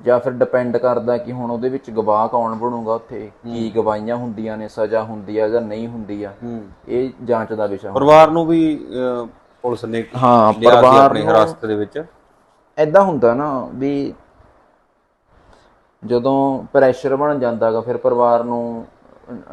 ਜਾਂ ਫਿਰ ਡਿਪੈਂਡ ਕਰਦਾ ਕਿ ਹੁਣ ਉਹਦੇ ਵਿੱਚ ਗਵਾਹ ਕੌਣ ਬਣੂਗਾ ਉੱਥੇ ਕੀ ਗਵਾਹੀਆਂ ਹੁੰਦੀਆਂ ਨੇ ਸਜ਼ਾ ਹੁੰਦੀ ਆ ਜਾਂ ਨਹੀਂ ਹੁੰਦੀ ਆ ਇਹ ਜਾਂਚ ਦਾ ਵਿਸ਼ਾ ਪਰਿਵਾਰ ਨੂੰ ਵੀ ਪੁਲਿਸ ਨੇ ਹਾਂ ਪਰਿਵਾਰ ਆਪਣੀ ਹਿਰਾਸਤ ਦੇ ਵਿੱਚ। ਐਦਾਂ ਹੁੰਦਾ ਨਾ ਵੀ ਜਦੋਂ ਪ੍ਰੈਸ਼ਰ ਬਣ ਜਾਂਦਾਗਾ ਫਿਰ ਪਰਿਵਾਰ ਨੂੰ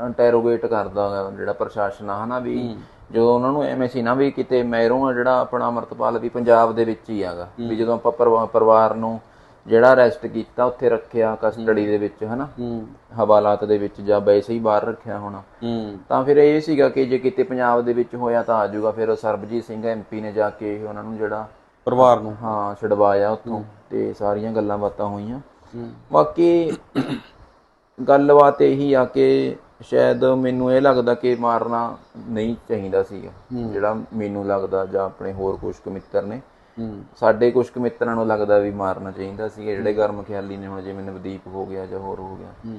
ਇੰਟਰੋਗੇਟ ਕਰਦਾਗਾ ਜਿਹੜਾ ਪ੍ਰਸ਼ਾਸਨ ਆ ਹਨਾ ਵੀ ਜਦੋਂ ਉਹਨਾਂ ਨੂੰ ਐਵੇਂ ਸੀ ਨਾ ਵੀ ਕਿਤੇ ਮੈਰੋਂ ਆ ਜਿਹੜਾ ਆਪਣਾ ਅਮਰਤਪਾਲ ਵੀ ਪੰਜਾਬ ਦੇ ਵਿੱਚ ਹੀ ਆਗਾ ਵੀ ਜਦੋਂ ਆਪਾਂ ਪਰਿਵਾ- ਪਰਿਵਾਰ ਨੂੰ ਜਿਹੜਾ ਅਰੈਸਟ ਕੀਤਾ ਉੱਥੇ ਰੱਖਿਆ ਕਸਟਡੀ ਦੇ ਵਿੱਚ ਹਨਾ? ਹਵਾਲਾਤ ਦੇ ਵਿੱਚ ਜਾਂ ਵੈਸੇ ਹੀ ਬਾਹਰ ਰੱਖਿਆ ਹੋਣਾ। ਤਾਂ ਫਿਰ ਇਹ ਸੀਗਾ ਕਿ ਜੇ ਕਿਤੇ ਪੰਜਾਬ ਦੇ ਵਿੱਚ ਹੋਇਆ ਤਾਂ ਆ ਜਾਊਗਾ। ਫਿਰ ਸਰਬਜੀਤ ਸਿੰਘ ਐਮਪੀ ਨੇ ਜਾ ਕੇ ਉਹਨਾਂ ਨੂੰ ਜਿਹੜਾ ਪਰਿਵਾਰ ਨੂੰ। ਹਾਂ ਛਡਵਾਇਆ ਉੱਥੋਂ ਤੇ ਸਾਰੀਆਂ ਗੱਲਾਂ ਬਾਤਾਂ ਹੋਈਆਂ। ਬਾਕੀ ਗੱਲਬਾਤ ਇਹੀ ਆ ਕਿ ਸ਼ਾਇਦ ਮੈਨੂੰ ਇਹ ਲੱਗਦਾ ਕਿ ਮਾਰਨਾ ਨਹੀਂ ਚਾਹੀਦਾ ਸੀਗਾ। ਜਿਹੜਾ ਮੈਨੂੰ ਲੱਗਦਾ ਜਾਂ ਆਪਣੇ ਹੋਰ ਕੁਝ ਮਿੱਤਰ ਨੇ। ਸਾਡੇ ਕੁਝ ਕੁ ਮਿੱਤਰਾਂ ਨੂੰ ਲੱਗਦਾ ਵੀ ਮਾਰਨਾ ਚਾਹੀਦਾ ਸੀਗਾ ਜਿਹੜੇ ਗਰਮ ਖਿਆਲੀ ਨੇ ਹੁਣ ਜਿਵੇਂ ਨਵਦੀਪ ਹੋ ਗਿਆ ਜਾਂ ਹੋਰ ਹੋ ਗਿਆ।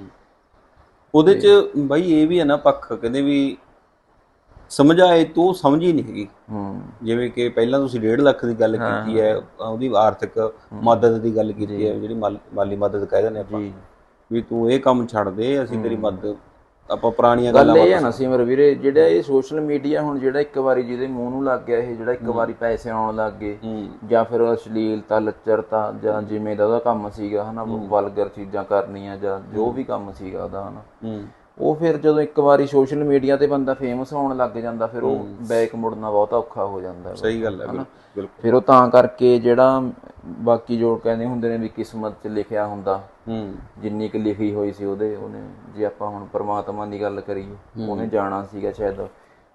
ਉਹਦੇ ਚ ਬਾਈ ਇਹ ਵੀ ਹੈ ਨਾ ਪੱਖ ਕਹਿੰਦੇ ਵੀ ਸਮਝਾਏ ਤੂੰ ਸਮਝ ਹੀ ਨਹੀਂ ਹੈਗੀ। ਹੂੰ। ਜਿਵੇਂ ਕਿ ਪਹਿਲਾਂ ਤੁਸੀਂ 1.5 ਲੱਖ ਦੀ ਗੱਲ ਕੀਤੀ ਹੈ ਉਹਦੀ ਆਰਥਿਕ ਮਦਦ ਦੀ ਗੱਲ ਕੀਤੀ ਹੈ ਜਿਹੜੀ ਮਾਲ- ਮਦਦ ਕਹਿ ਦਿੰਦੇ ਆਪਾਂ। ਵੀ ਤੂੰ ਇਹ ਕੰਮ ਛੱਡ ਦੇ ਅਸੀਂ ਤੇਰੀ ਮਦਦ ਆਪਾਂ ਪੁਰਾਣੀਆਂ ਗੱਲ ਗੱਲਾਂ ਇਹ ਹੈ ਨਾ ਸਿਮਰ ਵੀਰੇ ਜਿਹੜਾ ਇਹ ਸੋਸ਼ਲ ਮੀਡੀਆ ਹੁਣ ਜਿਹੜਾ ਇੱਕ ਵਾਰੀ ਜਿਹਦੇ ਮੂੰਹ ਨੂੰ ਲੱਗ ਗਿਆ ਇਹ ਜਿਹੜਾ ਇੱਕ ਵਾਰੀ ਪੈਸੇ ਆਉਣ ਲੱਗ ਗਏ ਜਾਂ ਫਿਰ ਅਸ਼ਲੀਲਤਾ ਲੱਚਰਤਾ ਜਾਂ ਜਿਵੇਂ ਦਾ ਉਹਦਾ ਕੰਮ ਸੀਗਾ ਹਨਾ ਵਲਗਰ ਚੀਜ਼ਾਂ ਕਰਨੀਆਂ ਜਾਂ ਜੋ ਵੀ ਕੰਮ ਸੀਗਾ ਉਹਦਾ ਹਨਾ। ਉਹ ਫਿਰ ਜਦੋਂ ਇੱਕ ਵਾਰੀ ਸੋਸ਼ਲ ਮੀਡੀਆ ਤੇ ਬੰਦਾ ਫੇਮਸ ਹੋਣ ਲੱਗ ਜਾਂਦਾ ਫਿਰ ਉਹ ਬੈਕ ਮੁੜਨਾ ਬਹੁਤ ਔਖਾ ਹੋ ਜਾਂਦਾ। ਹੈ ਸਹੀ ਗੱਲ ਹੈ ਬਿਲਕੁਲ। ਫਿਰ ਉਹ ਤਾਂ ਕਰਕੇ ਜਿਹੜਾ ਬਾਕੀ ਜੋ ਕਹਿੰਦੇ ਹੁੰਦੇ ਨੇ ਵੀ ਕਿਸਮਤ 'ਚ ਲਿਖਿਆ ਹੁੰਦਾ ਜਿੰਨੀ ਕੁ ਲਿਖੀ ਹੋਈ ਸੀ ਉਹਦੇ ਉਹਨੇ ਜੇ ਆਪਾਂ ਹੁਣ ਪਰਮਾਤਮਾ ਦੀ ਗੱਲ ਕਰੀਏ ਉਹਨੇ ਜਾਣਾ ਸੀਗਾ ਸ਼ਾਇਦ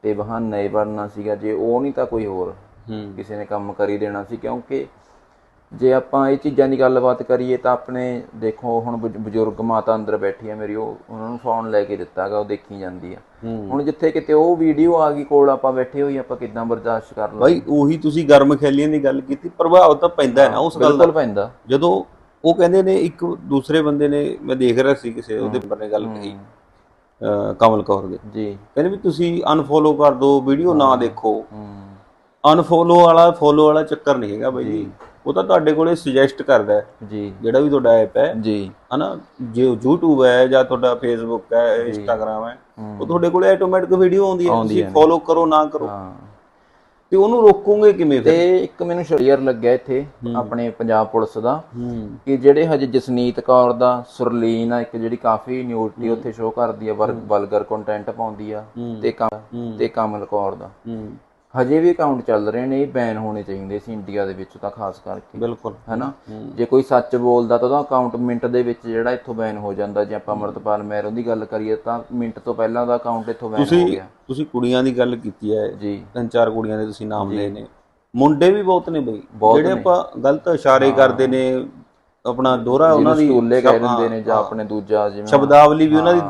ਤੇ ਬਹਾਨਾ ਹੀ ਬਣਨਾ ਸੀਗਾ ਜੇ ਉਹ ਨਹੀਂ ਤਾਂ ਕੋਈ ਹੋਰ ਕਿਸੇ ਨੇ ਕੰਮ ਕਰੀ ਦੇਣਾ ਸੀ ਕਿਉਂਕਿ ਜੇ ਆਪਾਂ ਇਹ ਚੀਜ਼ਾਂ ਦੀ ਗੱਲਬਾਤ ਕਰੀਏ ਤਾਂ ਆਪਣੇ ਦੇਖੋ ਹੁਣ ਬਜ਼ੁ- ਬਜ਼ੁਰਗ ਮਾਤਾ ਅੰਦਰ ਬੈਠੀ ਹੈ ਮੇਰੀ ਉਹ ਉਹਨਾਂ ਨੂੰ ਫੋਨ ਲੈ ਕੇ ਦਿੱਤਾਗਾ ਉਹ ਦੇਖੀ ਜਾਂਦੀ ਆ। ਹੁਣ ਜਿੱਥੇ ਕਿਤੇ ਉਹ ਵੀਡੀਓ ਆ ਗਈ ਕੋਲ ਆਪਾਂ ਬੈਠੇ ਹੋਈ ਆਪਾਂ ਕਿੱਦਾਂ ਬਰਦਾਸ਼ਤ ਕਰ ਲਵਾਂ ਬਾਈ ਉਹੀ ਤੁਸੀਂ ਗਰਮ ਖਿਆਲੀਆਂ ਦੀ ਗੱਲ ਕੀਤੀ ਪ੍ਰਭਾਵ ਤਾਂ ਪੈਂਦਾ ਹੈ ਨਾ ਉਸ ਗੱਲ ਦਾ। ਬਿਲਕੁਲ ਪੈਂਦਾ। ਜਦੋਂ ਉਹ ਕਹਿੰਦੇ ਨੇ ਇੱਕ ਦੂਸਰੇ ਬੰਦੇ ਨੇ ਮੈਂ ਦੇਖ ਰਿਹਾ ਸੀ ਕਿਸੇ ਉਹਦੇ ਬੰਦੇ ਨੇ ਗੱਲ ਕਹੀ ਕਮਲ ਕੌਰ ਦੇ। ਜੀ। ਕਹਿੰਦੇ ਵੀ ਤੁਸੀਂ ਅਨਫੋਲੋ ਕਰ ਦਿਓ ਵੀਡੀਓ ਨਾ ਦੇਖੋ। ਅਨਫੋਲੋ ਵਾਲਾ ਫੋਲੋ ਵਾਲਾ ਚੱਕਰ ਨਹੀਂ ਹੈਗਾ ਬਾਈ ਜੀ। ਉਹ ਤਾਂ ਤੁਹਾਡੇ ਕੋਲੇ ਸੁਜੈਸਟ ਕਰਦਾ ਹੈ। ਜੀ। ਜਿਹੜਾ ਵੀ ਤੁਹਾਡਾ ਐਪ ਹੈ। ਜੀ। ਹਨਾ ਜੇ YouTube ਹੈ ਜਾਂ ਤੁਹਾਡਾ Facebook ਹੈ Instagram ਹੈ ਉਹ ਤੁਹਾਡੇ ਕੋਲੇ ਆਟੋਮੈਟਿਕ ਵੀਡੀਓ ਆਉਂਦੀ ਹੈ। ਤੁਸੀਂ ਫੋਲੋ ਕਰੋ ਨਾ ਕਰੋ। ਹਾਂ। ਤੇ ਉਹਨੂੰ ਰੋਕੋਗੇ ਕਿਵੇਂ ਫਿਰ? ਤੇ ਇੱਕ ਮੈਨੂੰ ਸ਼ਰੀਅਰ ਲੱਗਿਆ ਇੱਥੇ ਆਪਣੇ ਪੰਜਾਬ ਪੁਲਿਸ ਦਾ। ਕਿ ਜਿਹੜੇ ਹਜੇ ਜਸਨੀਤ ਕੌਰ ਦਾ ਸੁਰਲੀਨ ਆ ਇੱਕ ਜਿਹੜੀ ਕਾਫੀ ਨਿਊਟਰੀ ਉੱਥੇ ਸ਼ੋਅ ਕਰਦੀ ਆ ਵਲਗਰ ਕੰਟੈਂਟ ਪਾਉਂਦੀ ਆ ਤੇ ਕਮ- ਤੇ ਕਮਲ ਕੌਰ ਦਾ। ਹਜੇ ਵੀ ਅਕਾਊਂਟ ਚੱਲ ਰਹੇ ਨੇ ਇਹ ਬੈਨ ਹੋਣੇ ਚਾਹੀਦੇ ਸੀ ਇੰਡੀਆ ਦੇ ਵਿੱਚ ਤਾਂ ਖਾਸ ਕਰਕੇ। ਬਿਲਕੁਲ। ਹੈਨਾ? ਜੇ ਕੋਈ ਸੱਚ ਬੋਲਦਾ ਤਾਂ ਉਹਦਾ ਅਕਾਊਂਟ ਮਿੰਟ ਦੇ ਵਿੱਚ ਜਿਹੜਾ ਇੱਥੋਂ ਬੈਨ ਹੋ ਜਾਂਦਾ। ਜੇ ਆਪਾਂ ਅਮਰਤਪਾਲ ਮੈਰੋਂ ਦੀ ਗੱਲ ਕਰੀਏ ਤਾਂ ਮਿੰਟ ਤੋਂ ਪਹਿਲਾਂ ਉਹਦਾ ਅਕਾਊਂਟ ਇੱਥੋਂ ਬੈਨ ਹੋ ਗਿਆ। ਤੁਸੀਂ ਕੁੜੀਆਂ ਦੀ ਗੱਲ ਕੀਤੀ ਹੈ। ਜੀ। ਤਿੰਨ ਚਾਰ ਕੁੜੀਆਂ ਦੇ ਤੁਸੀਂ ਨਾਮ ਲਏ ਨੇ। ਮੁੰਡੇ ਵੀ ਬਹੁਤ ਨੇ ਬਈ। ਜਿਹੜੇ ਆਪਾਂ ਗਲਤ ਇਸ਼ਾਰੇ ਕਰਦੇ ਨੇ ਆਪਣਾ ਦੋਹਰਾ ਉਹਨਾਂ ਦੀ ਟੋਲੇ ਕਹਿ ਦਿੰਦੇ ਨੇ ਜਾਂ ਆਪਣੇ ਦੂਜਾ ਜਿਵੇਂ ਸ਼ਬਦਾਵਲੀ ਵੀ ਉਹਨਾਂ ਦੀ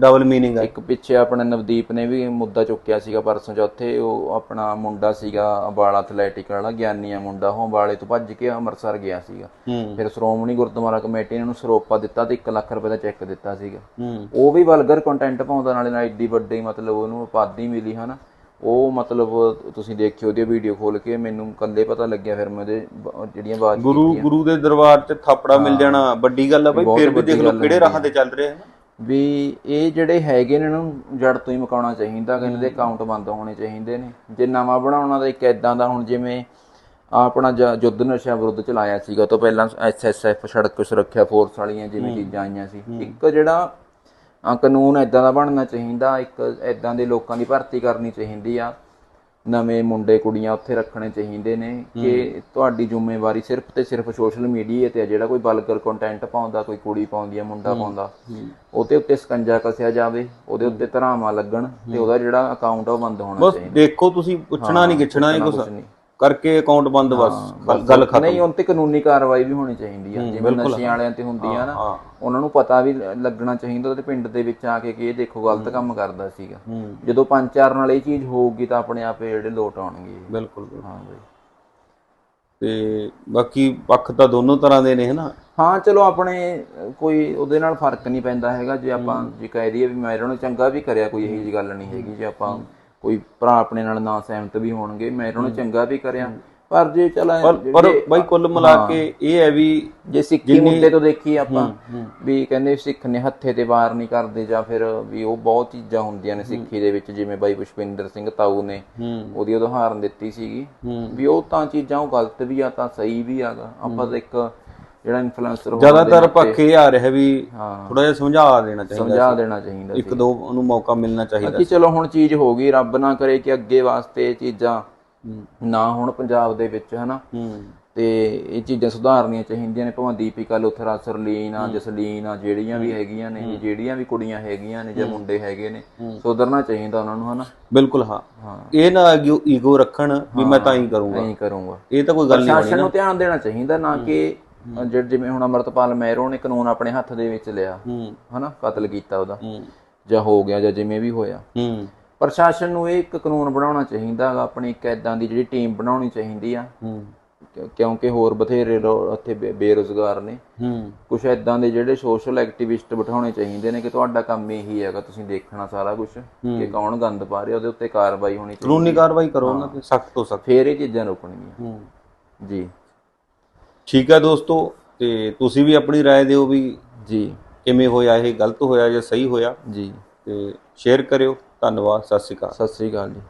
ਡਬਲ ਮੀਨਿੰਗ ਹੈ ਇੱਕ ਪਿੱਛੇ ਆਪਣੇ ਨਵਦੀਪ ਨੇ ਵੀ ਮੁੱਦਾ ਚੁੱਕਿਆ ਸੀਗਾ ਪਰਸੋਂ ਚੌਥੇ ਉਹ ਆਪਣਾ ਮੁੰਡਾ ਸੀਗਾ ਅੰਬਾਲਾ ਐਥਲੈਟਿਕ ਵਾਲਾ ਗਿਆਨੀਆ ਮੁੰਡਾ ਉਹ ਅੰਬਾਲੇ ਤੋਂ ਭੱਜ ਕੇ ਅੰਮ੍ਰਿਤਸਰ ਗਿਆ ਸੀਗਾ। ਹੂੰ। ਫਿਰ ਸ਼੍ਰੋਮਣੀ ਗੁਰਦੁਆਰਾ ਕਮੇਟੀ ਨੇ ਉਹਨੂੰ ਸਰੋਪਾ ਦਿੱਤਾ ਤੇ 1 ਲੱਖ ਰੁਪਏ ਦਾ ਚੈੱਕ ਦਿੱਤਾ ਸੀਗਾ। ਹੂੰ। ਉਹ ਵੀ ਵਲਗਰ ਕੰਟੈਂਟ ਪਾਉਂਦਾ ਨਾਲੇ ਨਾਲ ਐਡੀ ਵੱਡੀ ਮਤਲਬ ਉਹਨੂੰ ਉਪਾਧੀ ਮਿਲੀ ਹਨਾ। ਉਹ ਮਤਲਬ ਤੁਸੀਂ ਦੇਖਿਓ ਉਹਦੀ ਵੀਡੀਓ ਖੋਲ ਕੇ ਮੈਨੂੰ ਕੱਲੇ ਪਤਾ ਲੱਗਿਆ ਫਿਰ ਮੈਂ ਉਹਦੇ ਜਿਹੜੀਆਂ ਬਾਤ ਗੁਰੂ ਗੁਰੂ ਦੇ ਦਰਬਾਰ 'ਚ ਥਾਪੜਾ ਮਿਲ ਜਾਣਾ ਵੱਡੀ ਗੱਲ ਆ ਬਈ ਫਿਰ ਵੀ ਦੇਖ ਲਓ ਕਿਹੜੇ ਰਾਹ ਤੇ ਚੱਲ ਰਹੇ ਹਨ ਵੀ ਇਹ ਜਿਹੜੇ ਹੈਗੇ ਨੇ ਇਹਨਾਂ ਨੂੰ ਜੜ ਤੋਂ ਹੀ ਮੁਕਾਉਣਾ ਚਾਹੀਦਾ ਕਿ ਇਹਨਾਂ ਦੇ ਅਕਾਊਂਟ ਬੰਦ ਹੋਣੇ ਚਾਹੀਦੇ ਨੇ। ਜੇ ਨਵਾਂ ਬਣਾਉਣਾ ਤਾਂ ਇੱਕ ਐਦਾਂ ਦਾ ਹੁਣ ਜਿਵੇਂ ਆਪਣਾ ਜ- ਯੁੱਧ ਨਸ਼ਾ ਵਿਰੁੱਧ ਚਲਾਇਆ ਸੀਗਾ ਤੋਂ ਪਹਿਲਾਂ ਐਸਐਸਐਫ ਸੜਕ ਸੁਰੱਖਿਆ ਫੋਰਸ ਵਾਲੀਆਂ ਜਿਵੇਂ ਚੀਜ਼ਾਂ ਆਈਆਂ ਸੀ। ਇੱਕ ਜਿਹੜਾ ਕਾਨੂੰਨ ਐਦਾਂ ਦਾ ਬਣਨਾ ਚਾਹੀਦਾ ਇੱਕ ਐਦਾਂ ਦੇ ਲੋਕਾਂ ਦੀ ਭਰਤੀ ਕਰਨੀ ਚਾਹੀਦੀ ਆ। ਨਵੇਂ ਮੁੰਡੇ ਕੁੜੀਆਂ ਉੱਥੇ ਰੱਖਣੇ ਚਾਹੀਦੇ ਨੇ ਕਿ ਤੁਹਾਡੀ ਜ਼ਿੰਮੇਵਾਰੀ ਸਿਰਫ ਤੇ ਸਿਰਫ ਸੋਸ਼ਲ ਮੀਡੀਆ ਤੇ ਆ ਜਿਹੜਾ ਕੋਈ ਬਲਕਰ ਕੰਟੈਂਟ ਪਾਉਂਦਾ ਕੋਈ ਕੁੜੀ ਪਾਉਂਦੀ ਆ ਮੁੰਡਾ ਪਾਉਂਦਾ। ਉਹਦੇ ਉੱਤੇ ਸਕੰਜਾ ਕੱਸਿਆ ਜਾਵੇ ਉਹਦੇ ਉੱਤੇ ਧਰਾਵਾਂ ਲੱਗਣ ਤੇ ਉਹਦਾ ਜਿਹੜਾ ਅਕਾਊਂਟ ਆ ਉਹ ਬੰਦ ਹੋਣਾ ਬਸ ਚਾਹੀਦਾ। ਦੇਖੋ ਤੁਸੀਂ ਪੁੱਛਣਾ ਨਹੀਂ ਗਿੱਛਣਾ ਨਹੀਂ ਨਹੀਂ। ਕਰਕੇ ਅਕਾਊਂਟ ਬੰਦ ਬਸ ਗੱਲ- ਖਤਮ। ਨਹੀਂ ਉਹਨਾਂ ਤੇ ਕਾਨੂੰਨੀ ਕਾਰਵਾਈ ਵੀ ਹੋਣੀ ਚਾਹੀਦੀ ਆ। ਜਿਵੇਂ ਨਸ਼ਿਆਂ ਵਾਲਿਆਂ ਤੇ ਹੁੰਦੀ ਆ ਨਾ ਉਹਨਾਂ ਨੂੰ ਪਤਾ ਵੀ ਲੱਗਣਾ ਚਾਹੀਦਾ ਉਹਦੇ ਪਿੰਡ ਦੇ ਵਿੱਚ ਆ ਕੇ ਕਿ ਇਹ ਦੇਖੋ ਗਲਤ ਕੰਮ ਕਰਦਾ ਸੀਗਾ। ਜਦੋਂ ਪੰਜ ਚਾਰ ਨਾਲ ਇਹ ਚੀਜ਼ ਹੋਊਗੀ ਤਾਂ ਆਪਣੇ ਆਪੇ ਜਿਹੜੇ ਲੋਟ ਆਉਣਗੇ। ਬਿਲਕੁਲ। ਹਾਂ ਬਈ। ਤੇ ਬਾਕੀ ਪੱਖ ਤਾਂ ਦੋਨੋਂ ਤਰ੍ਹਾਂ ਦੇ ਨੇ ਹਨਾ? ਹਾਂ ਚਲੋ ਆਪਣੇ ਕੋਈ ਉਹਦੇ ਨਾਲ ਫ਼ਰਕ ਨਹੀਂ ਪੈਂਦਾ ਹੈਗਾ। ਜੇ ਆਪਾਂ ਜੇ ਕਹਿ ਦਈਏ ਵੀ ਮੈਂ ਇਹਨਾਂ ਨੂੰ ਚੰਗਾ ਵੀ ਕਰਿਆ ਕੋਈ ਇਹੀ ਜੀ ਗੱਲ ਨਹੀਂ ਹੈਗੀ। ਜੇ ਆਪਾਂ ਕੋਈ ਭਰਾ ਆਪਣੇ ਨਾਲ ਨਾ ਸਹਿਮਤ ਵੀ ਹੋਣਗੇ ਮੈਂ ਇਹਨਾਂ ਨੂੰ ਚੰਗਾ ਵੀ ਕਰਿਆ। ਪਰ ਜੇ ਚਲ ਪਰ ਬਾਈ ਕੁੱਲ ਮਿਲਾ ਕੇ ਇਹ ਹੈ ਵੀ ਜੇ ਸਿੱਖੀ ਮੁੱਦੇ ਤੋਂ ਦੇਖੀਏ ਆਪਾਂ ਵੀ ਕਹਿੰਦੇ ਸਿੱਖ ਨੇ ਹੱਥੇ ਤੇ ਵਾਰ ਨਹੀਂ ਕਰਦੇ ਜਾਂ ਫਿਰ ਵੀ ਉਹ ਬਹੁਤ ਚੀਜ਼ਾਂ ਹੁੰਦੀਆਂ ਨੇ ਸਿੱਖੀ ਦੇ ਵਿੱਚ ਜਿਵੇਂ ਬਾਈ ਪੁਸ਼ਪਿੰਦਰ ਸਿੰਘ ਤਾਊ ਨੇ ਉਹਦੀ ਉਦਾਹਰਨ ਦਿੱਤੀ ਸੀਗੀ ਵੀ ਉਹ ਤਾਂ ਚੀਜ਼ਾਂ ਉਹ ਗਲਤ ਵੀ ਆ ਤਾਂ ਸਹੀ ਵੀ ਆਗਾ ਆਪਾਂ ਤਾਂ ਇੱਕ ਜਿਹੜਾ ਇਨਫਲੂਐਂਸਰ ਹੋ ਜ਼ਿਆਦਾਤਰ ਪੱਖ ਇਹ ਆ ਰਿਹਾ ਵੀ ਥੋੜਾ ਜਿਹਾ ਸਮਝਾ ਦੇਣਾ ਚਾਹੀਦਾ ਸਮਝਾ ਦੇਣਾ ਚਾਹੀਦਾ ਇੱਕ ਦੋ ਉਹਨੂੰ ਮੌਕਾ ਮਿਲਣਾ ਚਾਹੀਦਾ ਕਿ ਚਲੋ ਹੁਣ ਚੀਜ਼ ਹੋ ਗਈ ਰੱਬ ਨਾ ਕਰੇ ਕਿ ਅੱਗੇ ਵਾਸਤੇ ਇਹ ਚੀਜ਼ਾਂ ਨਾ ਹੋਣ ਪੰਜਾਬ ਦੇ ਵਿੱਚ ਹਨਾ? ਤੇ ਇਹ ਚੀਜ਼ਾਂ ਸੁਧਾਰਨੀਆਂ ਚਾਹੀਦੀਆਂ ਨੇ ਭਾਵੇਂ ਦੀਪਿਕਾ ਲੁਥਰਾ ਸਰਲੀਨ ਆ ਜਸਲੀਨ ਆ ਜਿਹੜੀਆਂ ਵੀ ਹੈਗੀਆਂ ਨੇ ਜਿਹੜੀਆਂ ਵੀ ਕੁੜੀਆਂ ਹੈਗੀਆਂ ਨੇ ਜਾਂ ਮੁੰਡੇ ਹੈਗੇ ਨੇ ਸੁਧਰਨਾ ਚਾਹੀਦਾ ਉਹਨਾਂ ਨੂੰ ਹਨਾ? ਬਿਲਕੁਲ ਹਾਂ। ਇਹ ਨਾ ਈਗੋ ਰੱਖਣ ਵੀ ਮੈਂ ਤਾਂ ਹੀ ਕਰੂੰਗਾ। ਨਹੀਂ ਕਰੂੰਗਾ। ਇਹ ਤਾਂ ਕੋਈ ਗੱਲ ਨਹੀਂ ਪ੍ਰਸ਼ਾਸਨ ਨੂੰ। ਧਿਆਨ ਦੇਣਾ ਚਾਹੀਦਾ ਨਾ ਕਿ ਜਿਹੜੇ ਜਿਵੇਂ ਹੁਣ ਅਮਰਤਪਾਲ ਮਹਿਰੋ ਨੇ ਕਾਨੂੰਨ ਆਪਣੇ ਹੱਥ ਦੇ ਵਿੱਚ ਲਿਆ ਹਨਾ ਕਤਲ ਕੀਤਾ ਉਹਦਾ। ਜਾਂ ਹੋ ਗਿਆ ਜਾਂ ਜਿਵੇਂ ਵੀ ਹੋਇਆ। ਪ੍ਰਸ਼ਾਸਨ ਨੂੰ ਇਹ ਇੱਕ ਕਾਨੂੰਨ ਬਣਾਉਣਾ ਚਾਹੀਦਾ ਹੈਗਾ ਆਪਣੀ ਇੱਕ ਐਦਾਂ ਦੀ ਜਿਹੜੀ ਟੀਮ ਬਣਾਉਣੀ ਚਾਹੀਦੀ ਆ। ਕਿਉਂਕਿ ਹੋਰ ਬਥੇਰੇ ਇੱਥੇ ਬੇਰੁਜ਼ਗਾਰ ਨੇ। ਕੁਝ ਐਦਾਂ ਦੇ ਜਿਹੜੇ ਸੋਸ਼ਲ ਐਕਟਿਵਿਸਟ ਬਿਠਾਉਣੇ ਚਾਹੀਦੇ ਨੇ ਕਿ ਤੁਹਾਡਾ ਕੰਮ ਇਹੀ ਹੈਗਾ ਤੁਸੀਂ ਦੇਖਣਾ ਸਾਰਾ ਕੁਝ ਕਿ ਕੌਣ ਗੰਦ ਪਾ ਰਿਹਾ ਉਹਦੇ ਉੱਤੇ ਕਾਰਵਾਈ ਹੋਣੀ ਚਾਹੀਦੀ ਕਾਨੂੰਨੀ ਕਾਰਵਾਈ ਕਰੋ ਉਹਨਾਂ ਤੇ ਸਖਤ ਤੋਂ ਸਖਤ। ਫੇਰ ਇਹ ਚੀਜ਼ਾਂ ਰੁਕਣਗੀਆਂ। ਹੂੰ। ਜੀ। ਠੀਕ ਹੈ ਦੋਸਤੋ ਤੇ ਤੁਸੀਂ ਵੀ ਆਪਣੀ رائے ਦਿਓ ਵੀ ਜੀ ਕਿਵੇਂ ਹੋਇਆ ਇਹ ਗਲਤ ਹੋਇਆ ਜਾਂ ਸਹੀ ਹੋਇਆ ਜੀ ਤੇ ਸ਼ੇਅਰ ਕਰਿਓ ਧੰਨਵਾਦ ਸਤਿ ਸ਼੍ਰੀ ਅਕਾਲ ਸਤਿ ਸ੍ਰੀ ਅਕਾਲ ਜੀ